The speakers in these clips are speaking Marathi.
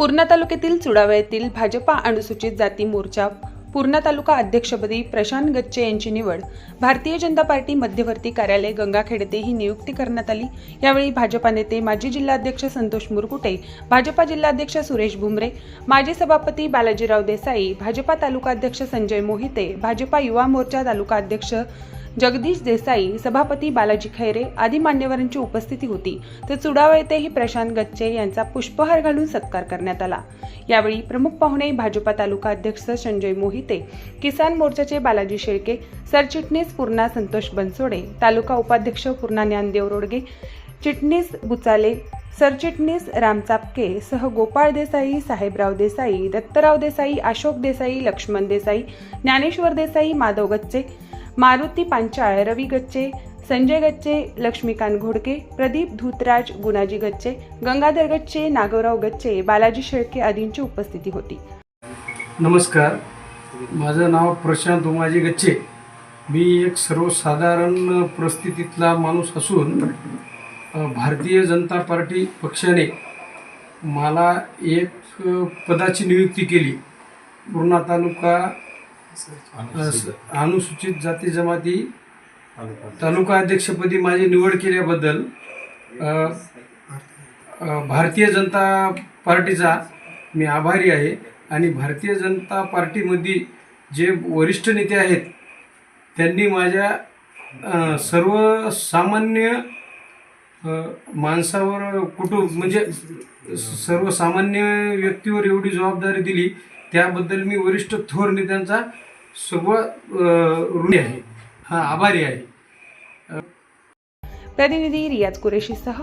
पूर्णा तालुक्यातील चुडावा येथील भाजपा अनुसूचित जाती मोर्चा पूर्णा तालुका अध्यक्षपदी प्रशांत गच्चे यांची निवड भारतीय जनता पार्टी मध्यवर्ती कार्यालय गंगाखेड येथे ही नियुक्ती करण्यात आली. यावेळी भाजपा नेते माजी जिल्हाध्यक्ष संतोष मुरकुटे भाजपा जिल्हाध्यक्ष सुरेश भुमरे माजी सभापती बालाजीराव देसाई भाजपा तालुका अध्यक्ष संजय मोहिते भाजपा युवा मोर्चा तालुका अध्यक्ष जगदीश देसाई सभापती बालाजी खैरे आदी मान्यवरांची उपस्थिती होती. तर चुडाव येथेही प्रशांत गच्चे यांचा पुष्पहार घालून सत्कार करण्यात आला. यावेळी प्रमुख पाहुणे भाजपा तालुका अध्यक्ष संजय मोहिते किसान मोर्चाचे बालाजी शेळके सरचिटणीस पूर्णा संतोष बनसोडे तालुका उपाध्यक्ष पूर्णा ज्ञानदेव रोडगे चिटणीस बुचाले सरचिटणीस राम चापके सह गोपाळ देसाई साहेबराव देसाई दत्तराव देसाई अशोक देसाई लक्ष्मण देसाई ज्ञानेश्वर देसाई माधव गच्चे मारुती पांचाळ रवी गच्चे संजय गच्चे लक्ष्मीकांत घोडके प्रदीप धूतराज गुणाजी गच्चे गंगाधर गच्चे नागवराव गच्चे बालाजी शेळके आदींची उपस्थिती होती. नमस्कार. माझं नाव प्रशांत उमाजी गच्चे. मी एक सर्वसाधारण परिस्थितीतला माणूस असून भारतीय जनता पार्टी पक्षाने मला एक पदाची नियुक्ती केली. पूर्णा तालुका अनुसूचित जाती जमाती तालुका अध्यक्षपदी माझी निवड केल्याबद्दल भारतीय जनता पार्टीचा मी आभारी आहे आणि भारतीय जनता पार्टीमध्ये जे वरिष्ठ नेते आहेत त्यांनी माझ्या सर्वसामान्य माणसावर कुटुंब म्हणजे सर्वसामान्य व्यक्तीवर एवढी जबाबदारी दिली त्याबद्दल मी वरिष्ठ थोर नेत्यांचा सर्व ऋणी आहे. हा आभारी आहे. प्रतिनिधी रियाज कुरेशीसह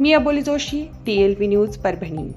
मी Aboli Joshi T L V news Parbhani.